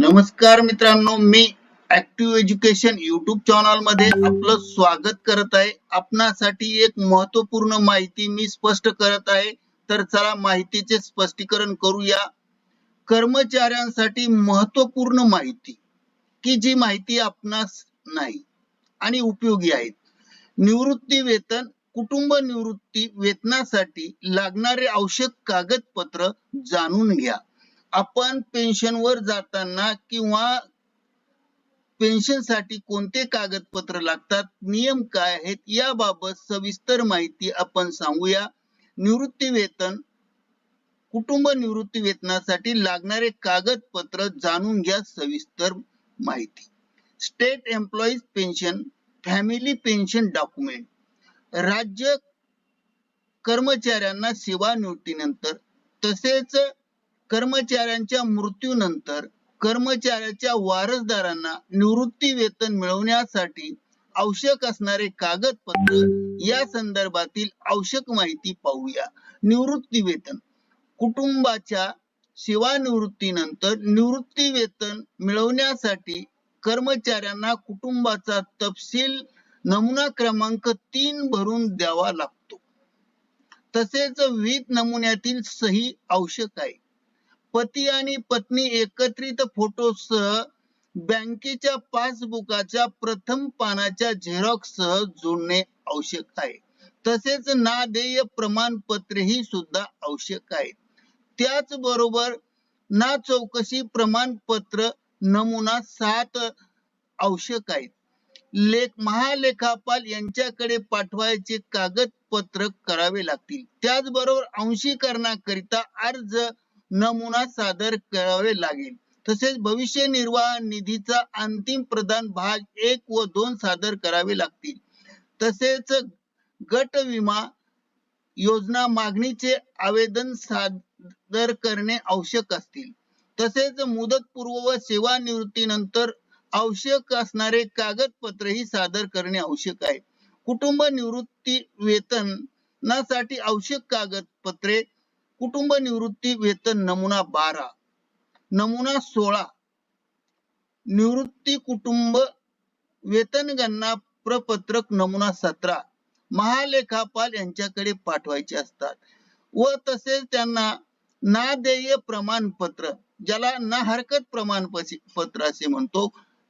नमस्कार मित्रांनो मी ऍक्टिव्ह एज्युकेशन युट्यूब चॅनलमध्ये आपलं स्वागत करत आहे. आपणासाठी एक महत्त्वपूर्ण माहिती मी स्पष्ट करत आहे. तर चला माहितीचे स्पष्टीकरण करूया. कर्मचाऱ्यांसाठी महत्त्वपूर्ण माहिती की जी माहिती आपणास नाही आणि उपयोगी आहेत. निवृत्ती वेतन कुटुंब निवृत्ती वेतनासाठी लागणारे आवश्यक कागदपत्र जाणून घ्या. आपण पेन्शनवर जाताना किंवा पेन्शनसाठी कोणते कागदपत्र लागतात नियम काय आहेत याबाबत सविस्तर माहिती आपण सांगूया. निवृत्ती वेतन कुटुंब निवृत्ती वेतनासाठी लागणारे कागदपत्र जाणून घ्या सविस्तर माहिती. State employees pension family pension document राज्य कर्मचाऱ्यांना सेवानिवृत्तीनंतर तसेच कर्मचाऱ्यांच्या मृत्यूनंतर कर्मचाऱ्याच्या वारसदारांना निवृत्ती वेतन मिळवण्यासाठी आवश्यक असणारे कागदपत्र या संदर्भातील आवश्यक माहिती पाहूया. निवृत्ती वेतन. कुटुंबाच्या सेवानिवृत्तीनंतर निवृत्ती वेतन मिळवण्यासाठी कर्मचाऱ्यांना कुटुंबाचा तपशील नमुना क्रमांक तीन भरून द्यावा लागतो. तसेच विविध नमुन्यातील सही आवश्यक आहे. पती आणि पत्नी एकत्रित फोटो सह बँकेच्या पासबुकाच्या प्रथम पानाच्या झेरॉक्स सह जोडणे आवश्यक आहे. तसेच नादेय प्रमाणपत्रेही सुद्धा आवश्यक आहे. त्याचबरोबर ना चौकशी प्रमाणपत्र नमुना सात आवश्यक आहेत. लेख महालेखापाल यांच्याकडे पाठवायचे कागदपत्र करावे लागतील. त्याचबरोबर अंशीकरणाकरिता अर्ज नमुना सादर करावे लागेल. तसेच भविष्य निर्वाह निधीचा अंतिम प्रदान भाग एक व दोन सादर करावे लागतील. तसेच गट विमा योजना मागणीचे आवेदन सादर करणे आवश्यक असतील. तसेच मुदतपूर्व व सेवानिवृत्तीनंतर आवश्यक असणारे कागदपत्रही सादर करणे आवश्यक आहे. कुटुंब निवृत्ती वेतनासाठी आवश्यक कागदपत्रे कुटुंब निवृत्ती वेतन नमुना बारा नमुना सोळा. निवृत्ती कुटुंब वेतन गणना प्रपत्रक नमुना सतरा. महालेखापाल यांच्याकडे पाठवायचे असतात. व तसेच त्यांना ना देय प्रमाणपत्र ज्याला ना हरकत प्रमाणपत्र असे म्हणतो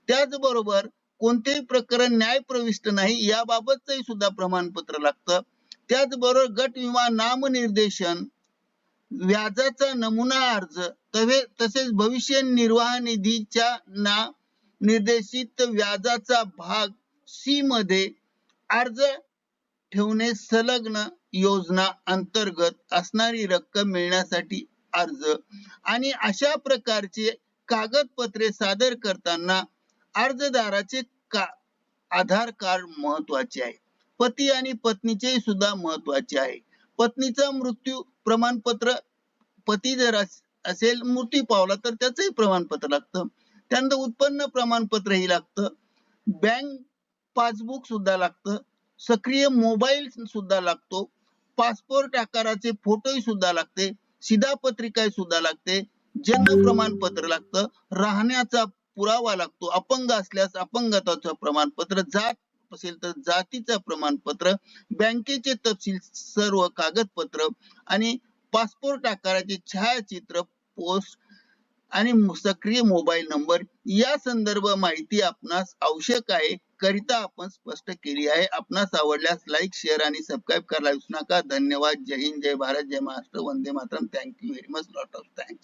त्याचबरोबर कोणतेही प्रकरण न्याय प्रविष्ट नाही याबाबतचही सुद्धा प्रमाणपत्र लागतं. त्याचबरोबर गट विमा नामनिर्देशन व्याजाचा नमुना अर्ज. तवे तसेच भविष्य निर्वाह निधीच्या ना निर्देशित व्याजाचा भाग सी मध्ये अर्ज ठेवणे संलग्न योजना अंतर्गत असणारी रक्कम मिळण्यासाठी अर्ज. आणि अशा प्रकारचे कागदपत्रे सादर करताना अर्जदाराचे का आधार कार्ड महत्त्वाचे आहे. पती आणि पत्नीचे सुद्धा महत्त्वाचे आहे. पत्नीचा मृत्यू प्रमाणपत्र पती जर असेल मृत्यू पावला तर त्याचंही प्रमाणपत्र लागतं. त्यानंतर उत्पन्न प्रमाणपत्र ही लागतं. बँक पासबुक सुद्धा लागतं. सक्रिय मोबाईल सुद्धा लागतो. पासपोर्ट आकाराचे फोटोही सुद्धा लागते. शिधापत्रिका सुद्धा लागते. जन्म प्रमाणपत्र लागतं. राहण्याचा पुरावा लागतो. अपंग असल्यास अपंगत्वाचं प्रमाणपत्र जात असेल तर जातीचं प्रमाणपत्र बँकेचे तपशील सर्व कागदपत्र आणि पासपोर्ट आकाराचे छायाचित्र पोस्ट आणि सक्रिय मोबाईल नंबर या संदर्भ माहिती आपणास आवश्यक आहे करिता आपण स्पष्ट केली आहे. आपणास आवडल्यास लाईक शेअर आणि सबस्क्राईब करायला विसरू नका. धन्यवाद. जय हिंद. जय भारत. जय महाराष्ट्र. वंदे Mataram. Thank you very much lot of thanks